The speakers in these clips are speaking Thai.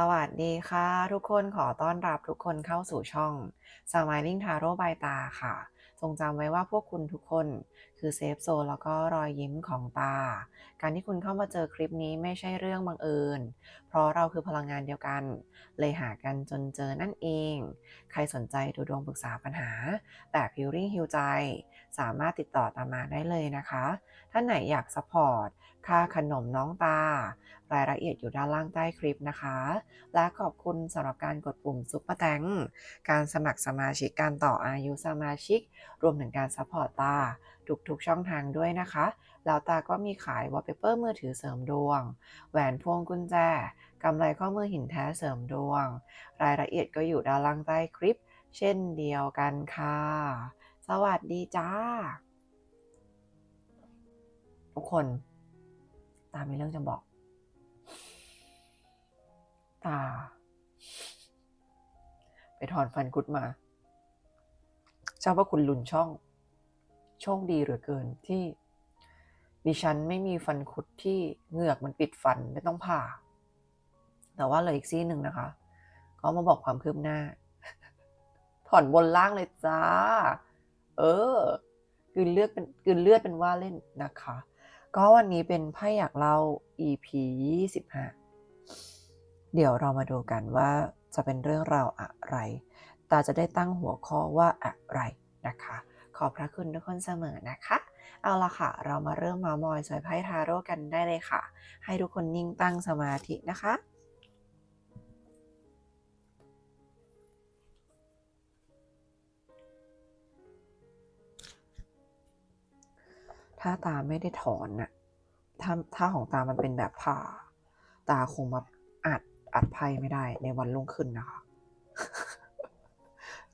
สวัสดีค่ะ ทุกคนขอต้อนรับทุกคนเข้าสู่ช่อง Smiling Tarot by ตาค่ะทรงจำไว้ว่าพวกคุณทุกคนคือเซฟโซนแล้วก็รอยยิ้มของตา การที่คุณเข้ามาเจอคลิปนี้ไม่ใช่เรื่องบังเอิญ เพราะเราคือพลังงานเดียวกัน เลยหากันจนเจอนั่นเอง ใครสนใจดูดวงปรึกษาปัญหา แบบฮิลลิ่งฮิลใจ สามารถติดต่อตามมาได้เลยนะคะ ท่านไหนอยากสปอร์ตค่าขนมน้องตา รายละเอียดอยู่ด้านล่างใต้คลิปนะคะ และขอบคุณสำหรับการกดปุ่มซุปเปอร์แตงการสมัครสมาชิกการต่ออายุสมาชิก รวมถึงการซัพพอร์ตตาทุกๆช่องทางด้วยนะคะ แล้วตาก็มีขายวอลเปเปอร์มือถือเสริมดวง แหวนพวงกุญแจกำไรข้อมือหินแท้เสริมดวง รายละเอียดก็อยู่ด้านล่างใต้คลิป เช่นเดียวกันค่ะ สวัสดีจ้า ทุกคน ตามีเรื่องจะบอก ตา ไปถอนฟันคุดมา เจ้าพระคุณลุนช่อง โชคดีเหลือเกินที่ ดิฉันไม่มีฟันคุดที่เหงือกมันปิดฟันไม่ต้องผ่า แต่ว่าเลืออีกซี่หนึ่งนะคะ ก็มาบอกความคืบหน้า ถอนบนล่างเลยจ้า เออกืนเลือดเป็นกืนเลือดเป็นว่าเล่นนะคะ ก็วันนี้เป็นไพ่อยากเล่า EP 25 เดี๋ยวเรามาดูกันว่าจะเป็นเรื่องราวอะไร ตาจะได้ตั้งหัวข้อว่าอะไรนะคะ ขอบพระคุณทุกคนเสมอนะคะ เอาละค่ะ เรามาเริ่มมามอยสวยไพ่ทาโร่กันได้เลยค่ะ ให้ทุกคนนิ่งตั้งสมาธินะคะถ้าตาไม่ได้ถอนน่ะถ้าถ้าของตามันเป็นแบบผ่า ตาคงมาอัด อัดไพ่ไม่ได้ในวันรุ่งขึ้นนะคะ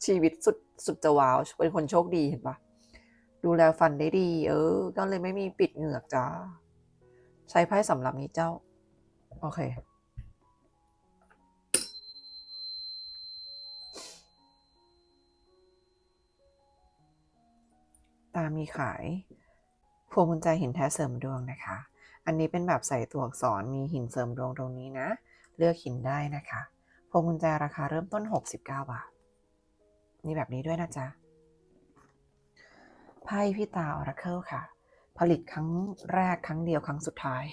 ชีวิตสุดสุดจะว้าว เป็นคนโชคดีเห็นปะดูแลฟันได้ดี เออ ก็เลยไม่มีปิดเหงือกจ้า ใช้ไพ่สำหรับนี้เจ้า โอเค ตามีขายพวงกุญแจหินแท้เสริมดวงนะคะ อันนี้เป็นแบบใส่ตัวอักษรมีหินเสริมดวงตรงนี้นะ เลือกหินได้นะคะพวงกุญแจราคาเริ่มต้น 69 บาท มีแบบนี้ด้วยนะจ๊ะ ไพ่พี่ตาออราเคิลค่ะ ผลิตครั้งแรกครั้งเดียวครั้งสุดท้าย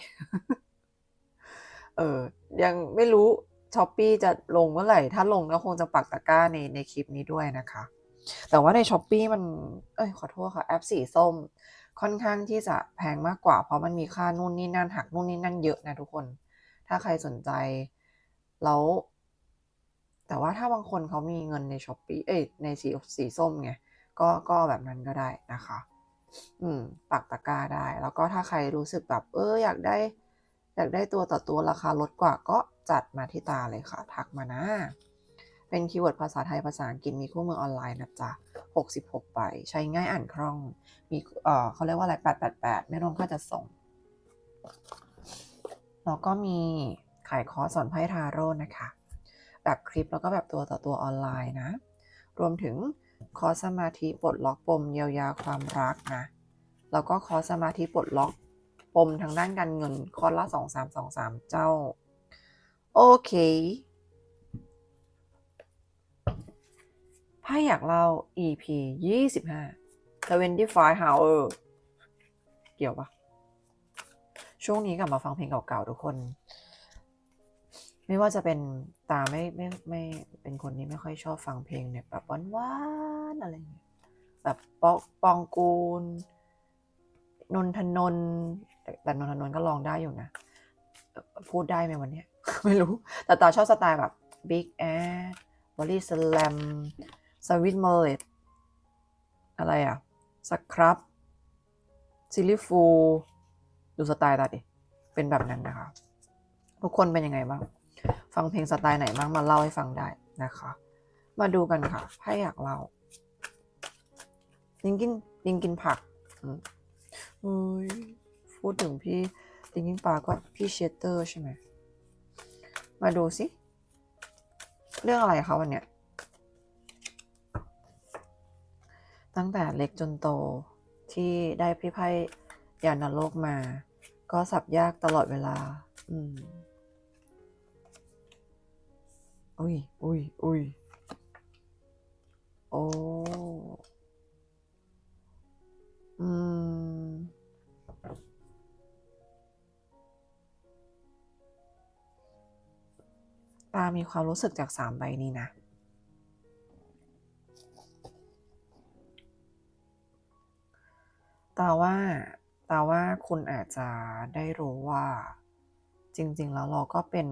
เออ ยังไม่รู้ช้อปปีจะลงเมื่อไหร่ ถ้าลงก็คงจะปักตะกร้าในในคลิปนี้ด้วยนะคะ แต่ว่าในช้อปปีมัน เอ้ย ขอโทษค่ะ แอปสีส้ม ค่อนข้างที่จะแพงมากกว่า เพราะมันมีค่านู่นนี่นั่นหักนู่นนี่นั่นเยอะนะทุกคน ถ้าใครสนใจ แล้ว แต่ว่าถ้าบางคนเขามีเงินในช้อปปีเอ้ยในสีสีส้มไงก็ก็แบบนั้นก็ได้นะคะ อืม ปักตะกร้าได้ แล้วก็ถ้าใครรู้สึกแบบ เอออยากได้ อยากได้ตัวต่อตัวราคาลดกว่าก็จัดมาที่ตาเลยค่ะ ทักมานะ เป็นคีย์เวิร์ดภาษาไทยภาษาอังกฤษมีคู่มือออนไลน์นะจ๊ะ 66 ใบ ใช้ง่ายอ่านคล่อง มี เอ่อเขาเรียกว่าอะไร 888 ไม่รวมค่าจัดส่ง แล้วก็มีขายคอร์สสอนไพ่ทาโร่นะคะ แบบคลิปแล้วก็แบบตัวต่อตัวออนไลน์นะ รวมถึงคอร์สสมาธิปลดล็อกปมเยียวยาความรักนะ แล้วก็คอร์สสมาธิปลดล็อกปมทางด้านการเงินคอร์สละ2323เจ้า โอเคไพ่อยากเล่า EP 25 25 hour เกี่ยวปะ ช่วงนี้กลับมาฟังเพลงเก่าๆทุกคน ไม่ว่าจะเป็นตาไม่ไม่ไม่เป็นคนที่ไม่ค่อยชอบฟังเพลงเนี่ยแบบหวานๆอะไรเงี้ยแบบปองปองกูลนนทนนแต่นนทนนก็ลองได้อยู่นะ พูดได้ไหมวันนี้ไม่รู้ แต่ตาชอบสไตล์แบบ Big Air Body Slam สวิตเมอร์อะไรอะสครับซิลิฟู ดูสไตล์ตาดิ เป็นแบบนั้นนะคะ ทุกคนเป็นยังไงบ้าง ฟังเพลงสไตล์ไหนบ้างมาเล่าให้ฟังได้นะคะ มาดูกันค่ะไพ่อยากเล่าลิงกินลิงกินผักอืมเฮ้ยพูดถึงพี่ลิงกินปลาก็พี่เชเตอร์ใช่ไหม มาดูสิ เรื่องอะไรคะวันเนี้ย ตั้งแต่เล็กจนโตที่ได้พี่ไพ่ยานโลกมา ก็สับยากตลอดเวลา อืม อุ้ยอุ้ยอุ้ยโอ้อืม ตามีความรู้สึกจากสามใบนี้นะตาว่า แตาว่าคุณอาจจะได้รู้ว่า จริง ๆ แล้วเราก็เป็น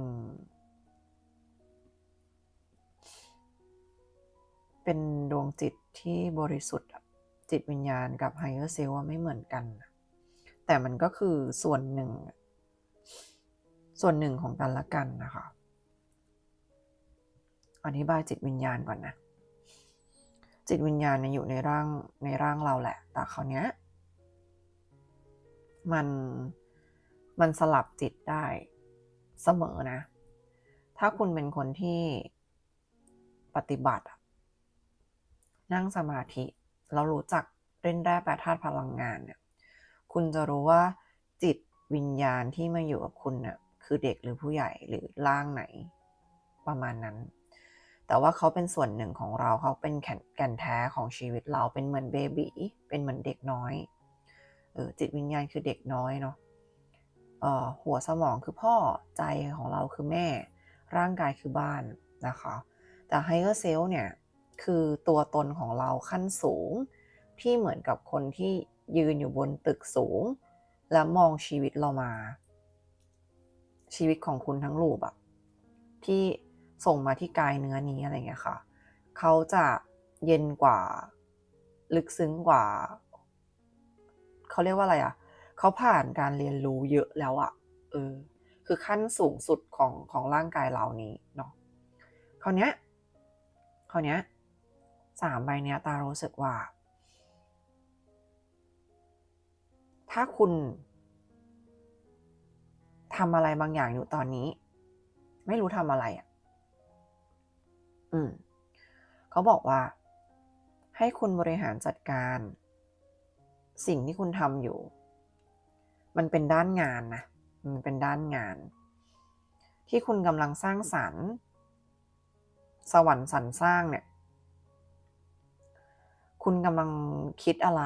เป็นดวงจิตที่บริสุทธิ์จิตวิญญาณกับไฮเออร์เซลไม่เหมือนกัน แต่มันก็คือส่วนหนึ่ง ส่วนหนึ่งของกันและกันนะคะอธิบายจิตวิญญาณก่อนนะ จิตวิญญาณเนี่ยอยู่ในร่างในร่างเราแหละ แต่คราวเนี้ย มันมันสลับจิตได้เสมอนะ ถ้าคุณเป็นคนที่ปฏิบัติ นั่งสมาธิแล้วรู้จักเล่นแร่แปรธาตุพลังงานเนี่ย คุณจะรู้ว่าจิตวิญญาณที่มาอยู่กับคุณเน่ยคือเด็กหรือผู้ใหญ่หรือร่างไหนประมาณนั้น แต่ว่าเขาเป็นส่วนหนึ่งของเราเขาเป็นแก่นแก่นแท้ของชีวิตเราเป็นเหมือนเบบีเป็นเหมือนเด็กน้อย ออจิตวิญญาณคือเด็กน้อยเนาะออหัวสมองคือพ่อใจของเราคือแม่ ร่างกายคือบ้านนะคะ แต่ไฮเออร์เซลเนี่ยคือตัวตนของเราขั้นสูง ที่เหมือนกับคนที่ยืนอยู่บนตึกสูง แล้วมองชีวิตเรามา ชีวิตของคุณทั้งรูปอะที่ส่งมาที่กายเนื้อนี้อะไรเงี้ยค่ะ เขาจะเย็นกว่า ลึกซึ้งกว่า เขาเรียกว่าอะไรอะเขาผ่านการเรียนรู้เยอะแล้วอะเออคือขั้นสูงสุดของของร่างกายเรานี้เนาะคราวเนี้ยคราวเนี้ยสามใบเนี้ยตารู้สึกว่า ถ้าคุณทำอะไรบางอย่างอยู่ตอนนี้ ไม่รู้ทำอะไรอะอืมเขาบอกว่า ให้คุณบริหารจัดการ สิ่งที่คุณทำอยู่ มันเป็นด้านงานนะ มันเป็นด้านงาน ที่คุณกำลังสร้างสรรค์ สวรรค์สรรสร้างเนี่ย คุณกำลังคิดอะไร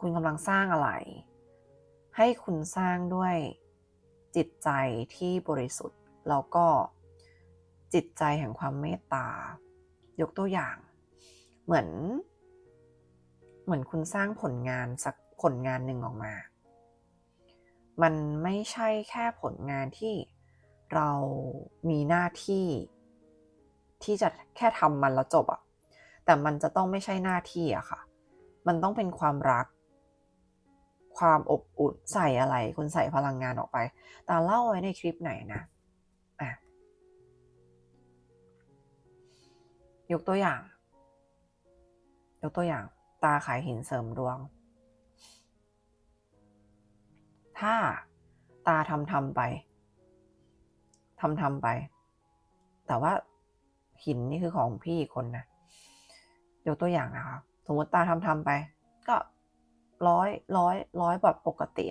คุณกำลังสร้างอะไร ให้คุณสร้างด้วยจิตใจที่บริสุทธิ์ แล้วก็จิตใจแห่งความเมตตายกตัวอย่าง เหมือน เหมือนคุณสร้างผลงานสักผลงานหนึ่งออกมา มันไม่ใช่แค่ผลงานที่เรามีหน้าที่ ที่จะแค่ทำมันแล้วจบอะแต่มันจะต้องไม่ใช่หน้าที่อะค่ะ มันต้องเป็นความรัก ความอบอุ่นใส่อะไร คุณใส่พลังงานออกไป แตาเล่าไว้ในคลิปไหนนะอะยกตัวอย่าง ยกตัวอย่าง ตาขายหินเสริมดวง ถ้าตาทำทำไปทำทำไป แต่ว่าหินนี่คือของพี่อีกคนนะยกตัวอย่างนะคะสมมติตาทำทำไป ก็ร้อยร้อยร้อยแบบปกติ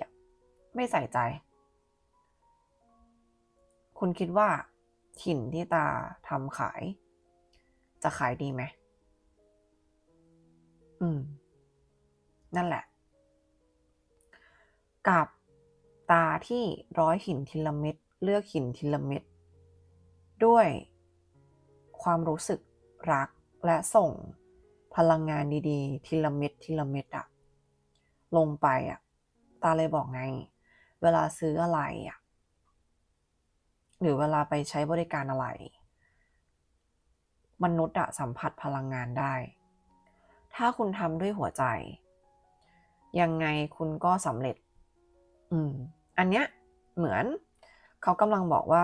ไม่ใส่ใจ คุณคิดว่าหินที่ตาทำขาย จะขายดีไหม อืม นั่นแหละ กับตาที่ร้อยหินทีละเม็ดเลือกหินทีละเม็ดด้วยความรู้สึกรักและส่งพลังงานดีๆ ทีละเม็ดทีละเม็ดอะลงไปอะตาเลยบอกไง เวลาซื้ออะไรอะหรือเวลาไปใช้บริการอะไร มนุษย์อะสัมผัสพลังงานได้ ถ้าคุณทำด้วยหัวใจ ยังไงคุณก็สำเร็จ อืม อันเนี้ยเหมือนเขากำลังบอกว่า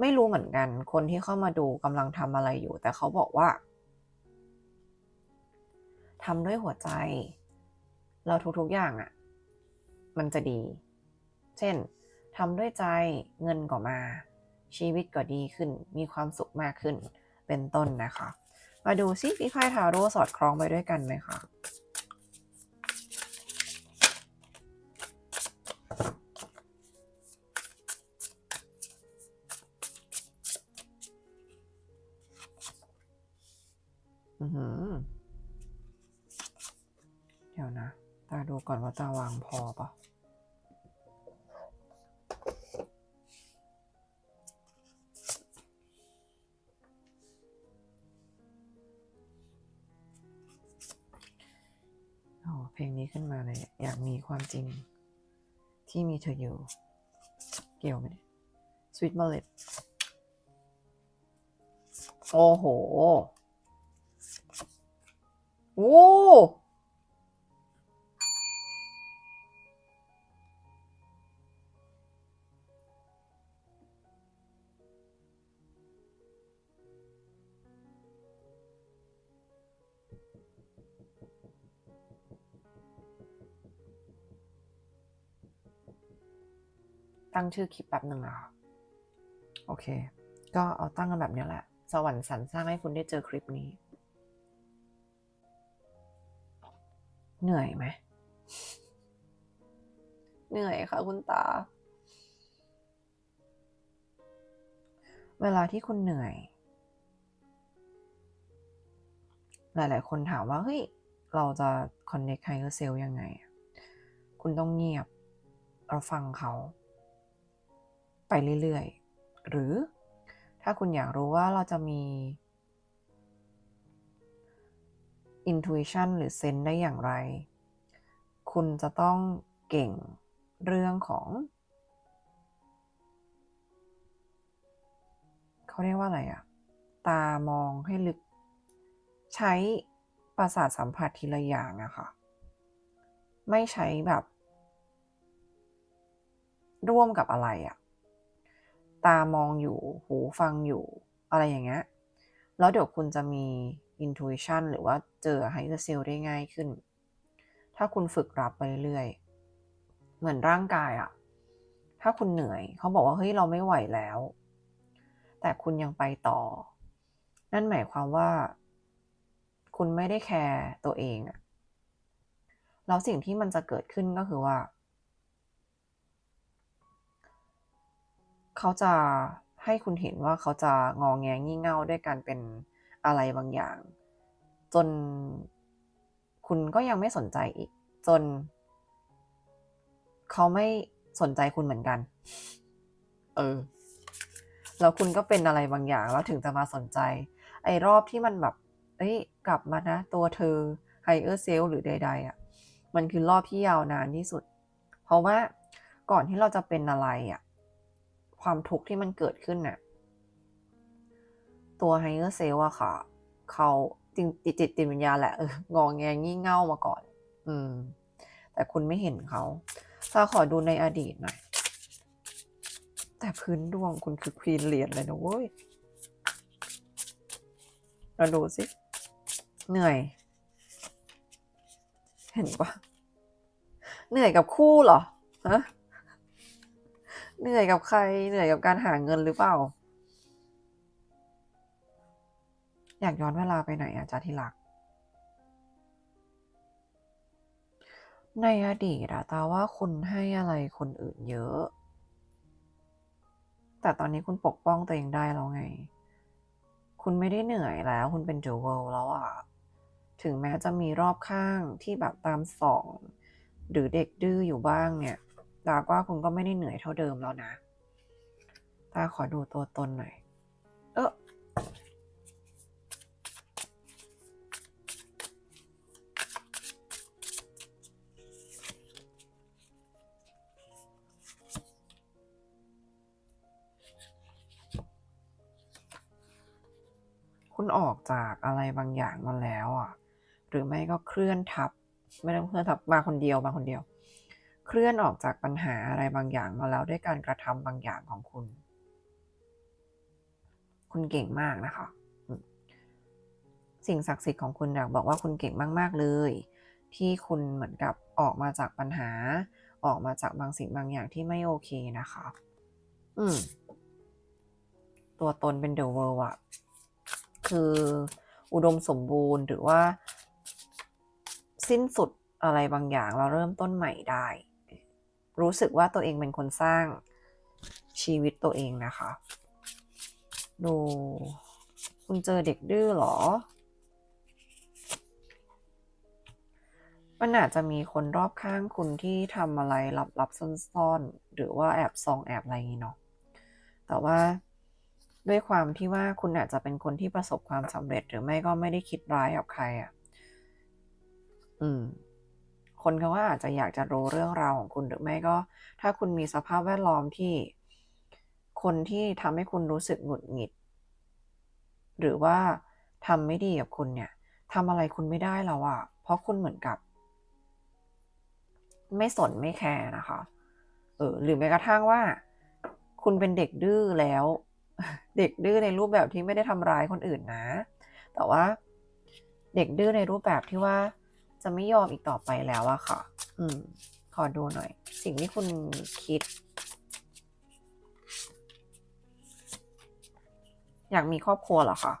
ไม่รู้เหมือนกัน คนที่เข้ามาดูกำลังทำอะไรอยู่ แต่เขาบอกว่าทำด้วยหัวใจ เราทุกๆอย่างอะ่ะ มันจะดี เช่นทำด้วยใจเงินก็มา ชีวิตก็ดีขึ้น มีความสุขมากขึ้น เป็นต้นนะคะ มาดูซิพี่ไพ่ทาโร่สอดคล้องไปด้วยกันไหมคะเดี๋ยวนะ ตาดูก่อนว่าจะวางพอปะ ขึ้นมาเลย อยากมีความจริง ที่มีเธออยู่ เกี่ยวไหมเนี่ย Sweet Mullet โอ้โห โอ้ ตั้งชื่อคลิปแบบหนึ่งอะค่ะโอเค ก็เอาตั้งกันแบบเนี้ยแหละ สวรรค์สรรสร้างให้คุณได้เจอคลิปนี้ เหนื่อยไหม เหนื่อยค่ะคุณตา เวลาที่คุณเหนื่อย หลาย ๆ คนถามว่า เฮ้ย เราจะ connect higher self ยังไงอะคุณต้องเงียบ เราฟังเขา ไปเรื่อยๆ หรือถ้าคุณอยากรู้ว่าเราจะมี intuition หรือ sense ได้อย่างไร คุณจะต้องเก่งเรื่องของ เขาเรียกว่าอะไรอะตามองให้ลึก ใช้ประสาทสัมผัสทีละอย่างอะค่ะ ไม่ใช้แบบ ร่วมกับอะไรอะ ตามองอยู่ หูฟังอยู่ อะไรอย่างเงี้ย แล้วเดี๋ยวคุณจะมี intuition หรือว่าเจอ higher self ได้ง่ายขึ้น ถ้าคุณฝึกรับไปเรื่อยๆ เหมือนร่างกายอะถ้าคุณเหนื่อย เขาบอกว่าเฮ้ยเราไม่ไหวแล้ว แต่คุณยังไปต่อ นั่นหมายความว่า คุณไม่ได้แคร์ตัวเองอะแล้วสิ่งที่มันจะเกิดขึ้นก็คือว่า เขาจะให้คุณเห็นว่าเขาจะงอแงงี่เง่าด้วยการเป็นอะไรบางอย่าง จนคุณก็ยังไม่สนใจอีก จน เขาไม่สนใจคุณเหมือนกัน เออ แล้วคุณก็เป็นอะไรบางอย่าง แล้วถึงจะมาสนใจ ไอ้รอบที่มันแบบ เอ้ย กลับมานะ ตัวเธอ higher self หรือใด ๆอะ มันคือรอบที่ยาวนานที่สุด เพราะว่าก่อนที่เราจะเป็นอะไรอะ ความทุกข์ที่มันเกิดขึ้นน่ะ ตัว higher self อะค่ะ เขาจริงจิตจิตวิญญาณแหละเอองอแงงี่เง่ามาก่อน อืม แต่คุณไม่เห็นเขาถ้าขอดูในอดีตหน่อย แต่พื้นดวงคุณคือควีนเหรียญเลยนะเว้ยเราดูสิ เหนื่อย เห็นปะเหนื่อยกับคู่เหรอฮะ เหนื่อยกับใคร เหนื่อยกับการหาเงินหรือเปล่า อยากย้อนเวลาไปไหนอะจ๊ะที่รัก ในอดีตอะตาว่าคุณให้อะไรคนอื่นเยอะ แต่ตอนนี้คุณปกป้องตัวเองได้แล้วไง คุณไม่ได้เหนื่อยแล้ว คุณเป็นเดอะเวิลแล้วอะถึงแม้จะมีรอบข้างที่แบบตามส่อง หรือเด็กดื้ออยู่บ้างเนี่ย ตาว่าคุณก็ไม่ได้เหนื่อยเท่าเดิมแล้วนะ ตาขอดูตัวตนหน่อย เออคุณออกจากอะไรบางอย่างมาแล้วอะ หรือไม่ก็เคลื่อนทับ ไม่ต้องเคลื่อนทับมาคนเดียวมาคนเดียว เคลื่อนออกจากปัญหาอะไรบางอย่างมาแล้วด้วยการกระทำบางอย่างของคุณ คุณเก่งมากนะคะ สิ่งศักดิ์สิทธิ์ของคุณอยากบอกว่าคุณเก่งมาก ๆ เลย ที่คุณเหมือนกับออกมาจากปัญหา ออกมาจากบางสิ่งบางอย่างที่ไม่โอเคนะคะ อืม ตัวตนเป็นเดอะเวิลด์อะคืออุดมสมบูรณ์หรือว่า สิ้นสุดอะไรบางอย่างเราเริ่มต้นใหม่ได้ รู้สึกว่าตัวเองเป็นคนสร้างชีวิตตัวเองนะคะ ดู คุณเจอเด็กดื้อหรอ มันอาจจะมีคนรอบข้างคุณที่ทำอะไรลับๆซ่อนๆ หรือว่าแอบซองแอบอะไรอย่างนี้เนาะ แต่ว่าด้วยความที่ว่าคุณอาจจะเป็นคนที่ประสบความสำเร็จหรือไม่ก็ไม่ได้คิดร้ายกับใครอะ่ะ อืม คนเขาก็อาจจะอยากจะรู้เรื่องราวของคุณหรือไม่ก็ ถ้าคุณมีสภาพแวดล้อมที่ คนที่ทำให้คุณรู้สึกหงุดหงิด หรือว่าทำไม่ดีกับคุณเนี่ยทำอะไรคุณไม่ได้แล้วอะเพราะคุณเหมือนกับ ไม่สนไม่แคร์นะคะ เออหรือแม้กระทั่งว่า คุณเป็นเด็กดื้อแล้ว เด็กดื้อในรูปแบบที่ไม่ได้ทำร้ายคนอื่นนะ แต่ว่า เด็กดื้อในรูปแบบที่ว่า จะไม่ยอมอีกต่อไปแล้วอะค่ะ อืม ขอดูหน่อย สิ่งที่คุณคิด อยากมีครอบครัวเหรอคะ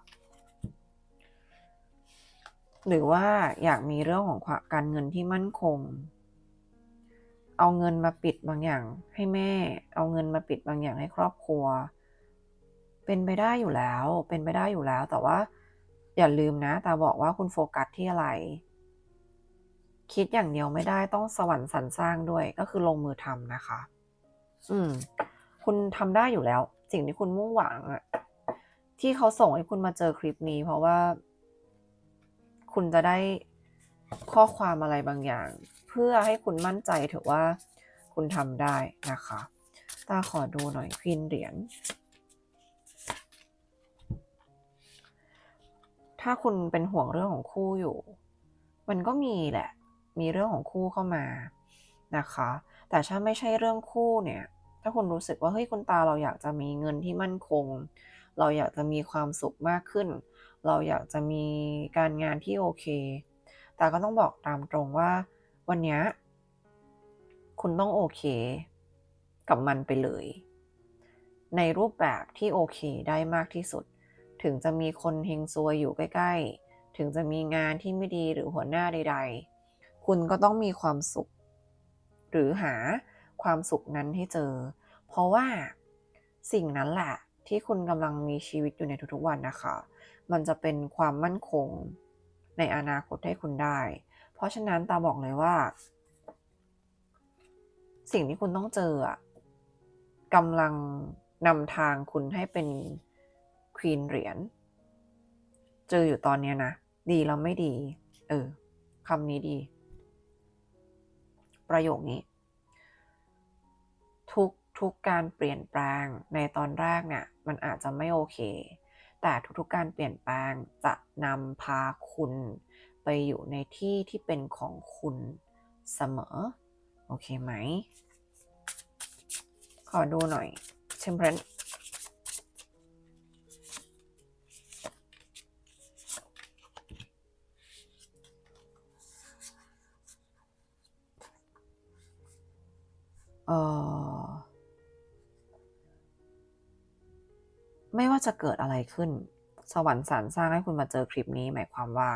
หรือว่าอยากมีเรื่องของความการเงินที่มั่นคง เอาเงินมาปิดบางอย่างให้แม่ เอาเงินมาปิดบางอย่างให้ครอบครัว เป็นไปได้อยู่แล้ว เป็นไปได้อยู่แล้ว แต่ว่าอย่าลืมนะ ตาบอกว่าคุณโฟกัสที่อะไร คิดอย่างเดียวไม่ได้ต้องสวรรค์สรรสร้างด้วยก็คือลงมือทำนะคะ อืม คุณทำได้อยู่แล้ว สิ่งที่คุณมุ่งหวังอะที่เขาส่งให้คุณมาเจอคลิปนี้ เพราะว่า คุณจะได้ข้อความอะไรบางอย่าง เพื่อให้คุณมั่นใจเถอะว่า คุณทำได้นะคะตาขอดูหน่อยควีนเหรียญถ้าคุณเป็นห่วงเรื่องของคู่อยู่ มันก็มีแหละ มีเรื่องของคู่เข้ามานะคะ แต่ถ้าไม่ใช่เรื่องคู่เนี่ย ถ้าคุณรู้สึกว่าเฮ้ยคุณตาเราอยากจะมีเงินที่มั่นคง เราอยากจะมีความสุขมากขึ้น เราอยากจะมีการงานที่โอเค แต่ก็ต้องบอกตามตรงว่าวันนี้คุณต้องโอเค กับมันไปเลย ในรูปแบบที่โอเคได้มากที่สุด ถึงจะมีคนเฮงซวยอยู่ใกล้ ๆ ถึงจะมีงานที่ไม่ดีหรือหัวหน้าใด ๆ คุณก็ต้องมีความสุข หรือหาความสุขนั้นให้เจอ เพราะว่าสิ่งนั้นแหละที่คุณกำลังมีชีวิตอยู่ในทุกๆวันนะคะ มันจะเป็นความมั่นคงในอนาคตให้คุณได้ เพราะฉะนั้นตาบอกเลยว่า สิ่งที่คุณต้องเจอกำลังนำทางคุณให้เป็นควีนเหรียญเจออยู่ตอนนี้นะ ดีแล้วไม่ดี เออคำนี้ดี ประโยคนี้ ทุกทุกการเปลี่ยนแปลงในตอนแรกเนี่ยมันอาจจะไม่โอเค แต่ทุกๆการเปลี่ยนแปลงจะนำพาคุณไปอยู่ในที่ที่เป็นของคุณเสมอ โอเคไหม ขอดูหน่อยเชมเออ ไม่ว่าจะเกิดอะไรขึ้น สวรรค์สรรสร้างให้คุณมาเจอคลิปนี้หมายความว่า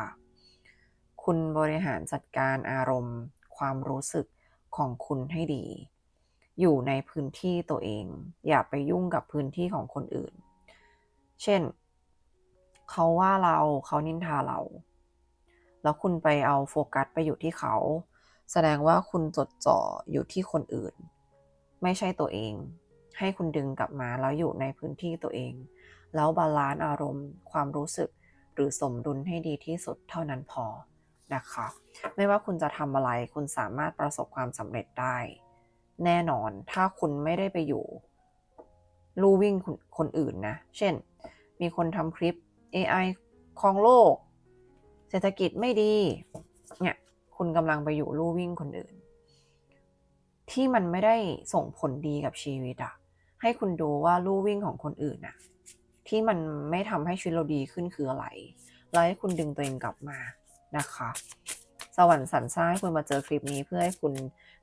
คุณบริหารจัดการอารมณ์ ความรู้สึกของคุณให้ดี อยู่ในพื้นที่ตัวเอง อย่าไปยุ่งกับพื้นที่ของคนอื่น เช่น เขาว่าเราเขานินทาเรา แล้วคุณไปเอาโฟกัสไปอยู่ที่เขา แสดงว่าคุณจดจ่ออยู่ที่คนอื่น ไม่ใช่ตัวเอง ให้คุณดึงกลับมาแล้วอยู่ในพื้นที่ตัวเอง แล้วบาลานซ์อารมณ์ ความรู้สึก หรือสมดุลให้ดีที่สุดเท่านั้นพอนะคะ ไม่ว่าคุณจะทำอะไรคุณสามารถประสบความสำเร็จได้ แน่นอนถ้าคุณไม่ได้ไปอยู่ลู่วิ่งคนคนอื่นนะ เช่น มีคนทำคลิป AI ครองโลก เศรษฐกิจไม่ดี เนี่ย คุณกำลังไปอยู่ลู่วิ่งคนอื่น ที่มันไม่ได้ส่งผลดีกับชีวิตอะให้คุณดูว่าลู่วิ่งของคนอื่นอะที่มันไม่ทำให้ชีวิตเราดีขึ้นคืออะไร แล้วให้คุณดึงตัวเองกลับมานะคะ สวรรค์สรรสร้างให้คุณมาเจอคลิปนี้เพื่อให้คุณ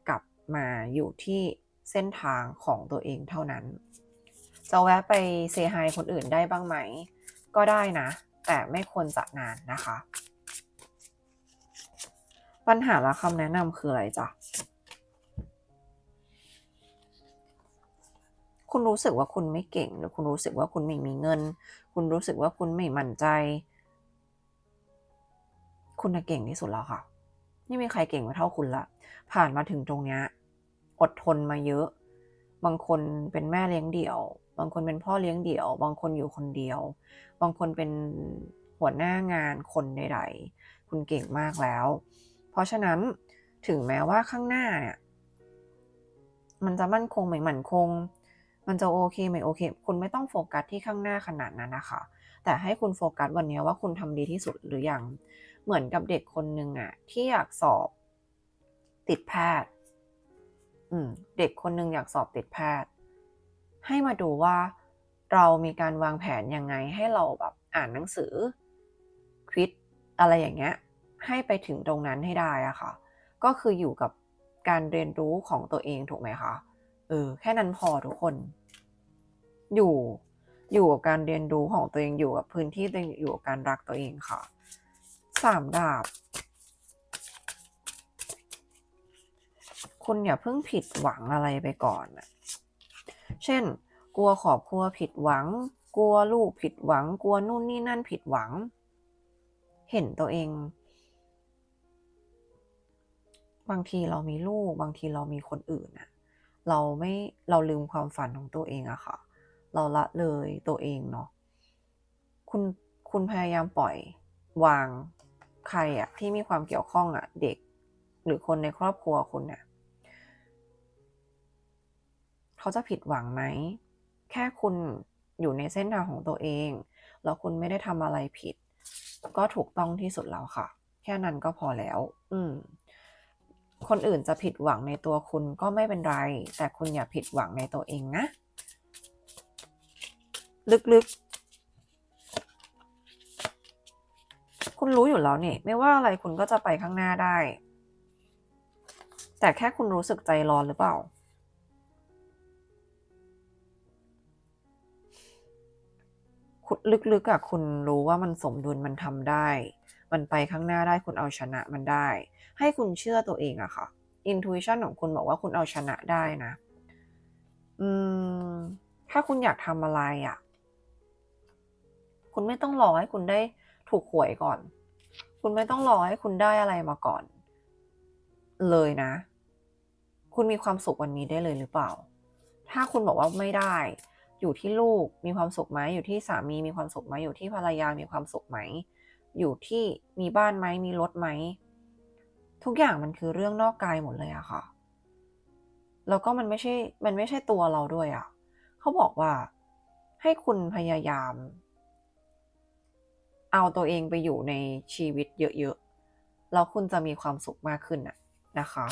กลับมาอยู่ที่เส้นทางของตัวเองเท่านั้น จะแวะไปเซฮายคนอื่นได้บ้างไหม ก็ได้นะ แต่ไม่ควรจะนานนะคะ ปัญหาและคำแนะนำคืออะไรจ๊ะ คุณรู้สึกว่าคุณไม่เก่ง หรือคุณรู้สึกว่าคุณไม่มีเงิน คุณรู้สึกว่าคุณไม่มั่นใจ คุณเก่งที่สุดแล้วค่ะ ไม่มีใครเก่งมาเท่าคุณละ ผ่านมาถึงตรงเนี้ยอดทนมาเยอะ บางคนเป็นแม่เลี้ยงเดี่ยว บางคนเป็นพ่อเลี้ยงเดี่ยว บางคนอยู่คนเดียว บางคนเป็นหัวหน้างานคนใดๆ คุณเก่งมากแล้ว เพราะฉะนั้นถึงแม้ว่าข้างหน้าเนี่ย มันจะมั่นคงไม่มั่นคง มันจะโอเคไหมโอเค คุณไม่ต้องโฟกัสที่ข้างหน้าขนาดนั้นนะคะ แต่ให้คุณโฟกัสวันนี้ว่าคุณทำดีที่สุดหรือยังเหมือนกับเด็กคนหนึ่งอะที่อยากสอบติดแพทย์ อืม เด็กคนหนึ่งอยากสอบติดแพทย์ ให้มาดูว่าเรามีการวางแผนยังไงให้เราแบบอ่านหนังสือควิดอะไรอย่างเงี้ย ให้ไปถึงตรงนั้นให้ได้อะค่ะ ก็คืออยู่กับการเรียนรู้ของตัวเองถูกไหมคะ เออ แค่นั้นพอทุกคน อยู่อยู่กับการเรียนรู้ของตัวเองอยู่กับพื้นที่ตัวเองอยู่กับการรักตัวเองค่ะสามดาบ คุณอย่าเพิ่งผิดหวังอะไรไปก่อนนะเช่น กลัวครอบครัวผิดหวัง กลัวลูกผิดหวัง กลัวนู่นนี่นั่นผิดหวัง เห็นตัวเอง บางทีเรามีลูก บางทีเรามีคนอื่นอะเราไม่เราลืมความฝันของตัวเองอะค่ะ เราละเลยตัวเองเนาะคุณคุณพยายามปล่อยวางใครอะที่มีความเกี่ยวข้องอะเด็ก หรือคนในครอบครัวคุณเนี่ยเขาจะผิดหวังไหม แค่คุณอยู่ในเส้นทางของตัวเอง แล้วคุณไม่ได้ทำอะไรผิด ก็ถูกต้องที่สุดแล้วค่ะ แค่นั้นก็พอแล้ว อืม คนอื่นจะผิดหวังในตัวคุณก็ไม่เป็นไร แต่คุณอย่าผิดหวังในตัวเองนะ ลึกๆ คุณรู้อยู่แล้วนี่ ไม่ว่าอะไรคุณก็จะไปข้างหน้าได้ แต่แค่คุณรู้สึกใจร้อนหรือเปล่า คุณลึกๆอะคุณรู้ว่ามันสมดุลมันทำได้ มันไปข้างหน้าได้คุณเอาชนะมันได้ ให้คุณเชื่อตัวเองอะค่ะ intuition ของคุณบอกว่าคุณเอาชนะได้นะ อืม ถ้าคุณอยากทำอะไรอะ คุณไม่ต้องรอให้คุณได้ถูกหวยก่อน คุณไม่ต้องรอให้คุณได้อะไรมาก่อน เลยนะ คุณมีความสุขวันนี้ได้เลยหรือเปล่า ถ้าคุณบอกว่าไม่ได้ อยู่ที่ลูกมีความสุขไหมอยู่ที่สามีมีความสุขไหมอยู่ที่ภรรยามีความสุขไหมอยู่ที่มีบ้านไหมมีรถไหมทุกอย่างมันคือเรื่องนอกกายหมดเลยอะค่ะ แล้วก็มันไม่ใช่ มันไม่ใช่ตัวเราด้วยอะเขาบอกว่าให้คุณพยายาม เอาตัวเองไปอยู่ในชีวิตเยอะๆ แล้วคุณจะมีความสุขมากขึ้นนะนะคะ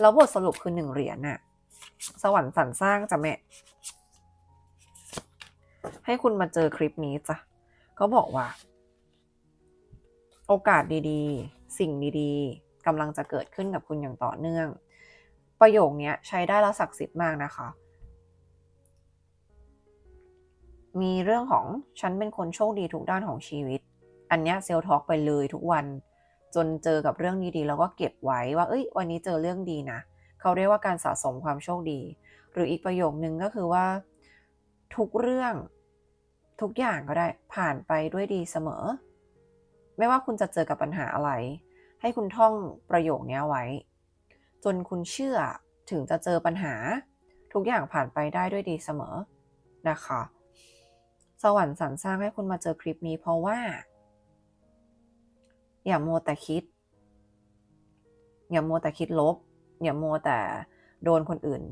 แล้วบทสรุปคือหนึ่งเหรียญน่ะ สวรรค์สรรสร้างจะแม่ ให้คุณมาเจอคลิปนี้จ้ะเขาบอกว่า โอกาสดีๆ สิ่งดีๆกำลังจะเกิดขึ้นกับคุณอย่างต่อเนื่อง ประโยคนี้ใช้ได้แล้วศักดิ์สิทธิ์มากนะคะมีเรื่องของฉันเป็นคนโชคดีทุกด้านของชีวิต อันเนี้ยเซลล์ทอกไปเลยทุกวัน จนเจอกับเรื่องดีๆแล้วก็เก็บไว้ว่า เอ้ย วันนี้เจอเรื่องดีนะ เขาเรียกว่าการสะสมความโชคดี หรืออีกประโยคนึงก็คือว่า ทุกเรื่องทุกอย่างก็ได้ผ่านไปด้วยดีเสมอ ไม่ว่าคุณจะเจอกับปัญหาอะไร ให้คุณท่องประโยคนี้ไว้ จนคุณเชื่อถึงจะเจอปัญหา ทุกอย่างผ่านไปได้ด้วยดีเสมอนะคะ สวรรค์สรรสร้างให้คุณมาเจอคลิปนี้เพราะว่า อย่ามัวแต่คิด อย่ามัวแต่คิดลบ อย่ามัวแต่โดนคนอื่น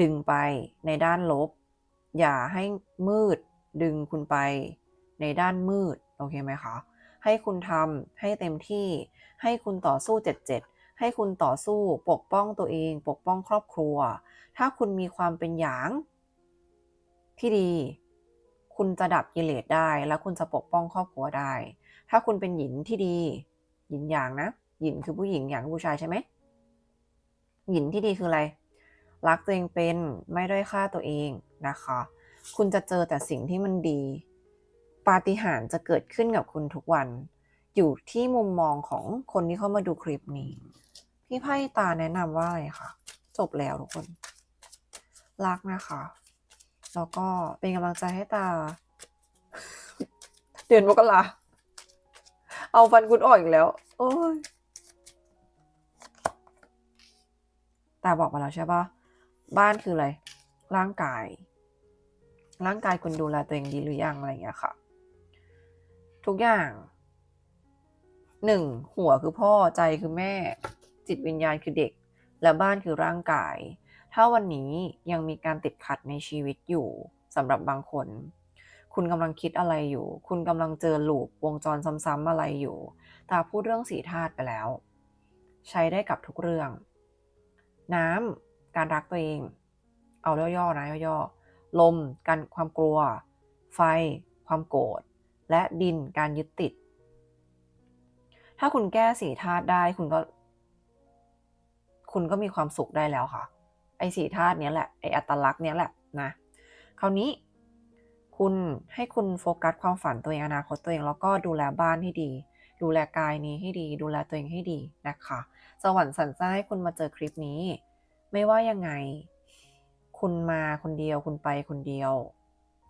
ดึงไปในด้านลบ อย่าให้มืดดึงคุณไปในด้านมืด โอเคไหมคะ ให้คุณทำให้เต็มที่ ให้คุณต่อสู้เจ็ดเจ็ดให้คุณต่อสู้ปกป้องตัวเอง ปกป้องครอบครัว ถ้าคุณมีความเป็นหยาง ที่ดี คุณจะดับกิเลสได้ แล้วคุณจะปกป้องครอบครัวได้ ถ้าคุณเป็นหญิงที่ดีหญิงหยางนะหญิงคือผู้หญิงหยางผู้ชายใช่ไหมหญิงที่ดีคืออะไร รักตัวเองเป็นไม่ด้อยค่าตัวเองนะคะ คุณจะเจอแต่สิ่งที่มันดี ปาฏิหาริย์จะเกิดขึ้นกับคุณทุกวัน อยู่ที่มุมมองของคนที่เข้ามาดูคลิปนี้ พี่ไพ่ตาแนะนำว่าอะไรคะจบแล้วทุกคน รักนะคะ แล้วก็เป็นกำลังใจให้ตา เดือนมกรา เอาฟันคุณออกอีกแล้ว โอ้ยแต่บอกมาแล้วใช่ปะบ้านคืออะไร ร่างกาย ร่างกายคุณดูแลตัวเองดีหรือยังอะไรเงี้ยค่ะ ทุกอย่างหนึ่งหัวคือพ่อใจคือแม่ จิตวิญญาณคือเด็ก และบ้านคือร่างกาย ถ้าวันนี้ยังมีการติดขัดในชีวิตอยู่สำหรับบางคน คุณกำลังคิดอะไรอยู่ คุณกำลังเจอลูปวงจรซ้ำๆอะไรอยู่ ตาพูดเรื่องสีธาตุไปแล้ว ใช้ได้กับทุกเรื่อง น้ำการรักตัวเอง เอาย่อๆนะย่อๆลม การความกลัว ไฟ ความโกรธ และดินการยึดติด ถ้าคุณแก้สีธาตุได้คุณก็ คุณก็มีความสุขได้แล้วค่ะ ไอ้สีธาตุเนี้ยแหละไอ้อัตลักษณ์เนี้ยแหละนะคราวนี้ คุณให้คุณโฟกัสความฝันตัวเองอนาคตตัวเองแล้วก็ดูแลบ้านให้ดี ดูแลกายนี้ให้ดี ดูแลตัวเองให้ดีนะคะสวรรค์สรรสร้าให้คุณมาเจอคลิปนี้ ไม่ว่ายังไง คุณมาคนเดียวคุณไปคนเดียว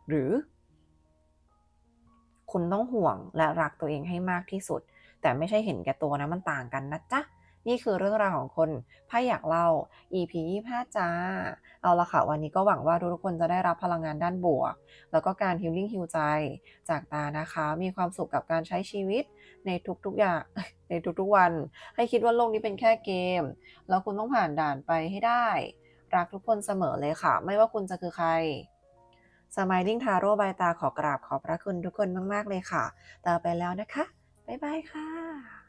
หรือ คุณต้องห่วงและรักตัวเองให้มากที่สุด แต่ไม่ใช่เห็นแก่ตัวนะมันต่างกันนะจ๊ะ นี่คือเรื่องราวของคนไพ่อยากเล่า EP 25จ้า เอาละค่ะ วันนี้ก็หวังว่าทุกๆคนจะได้รับพลังงานด้านบวก แล้วก็การฮิลลิ่งฮิลใจ จากตานะคะ มีความสุขกับการใช้ชีวิตในทุกๆอย่างในทุกๆวัน ให้คิดว่าโลกนี้เป็นแค่เกม แล้วคุณต้องผ่านด่านไปให้ได้ รักทุกคนเสมอเลยค่ะ ไม่ว่าคุณจะคือใคร Smiling Tarot ใบตาขอกราบขอบพระคุณทุกคนมาก ๆ เลยค่ะต่อไปแล้วนะคะ บ๊ายบายค่ะ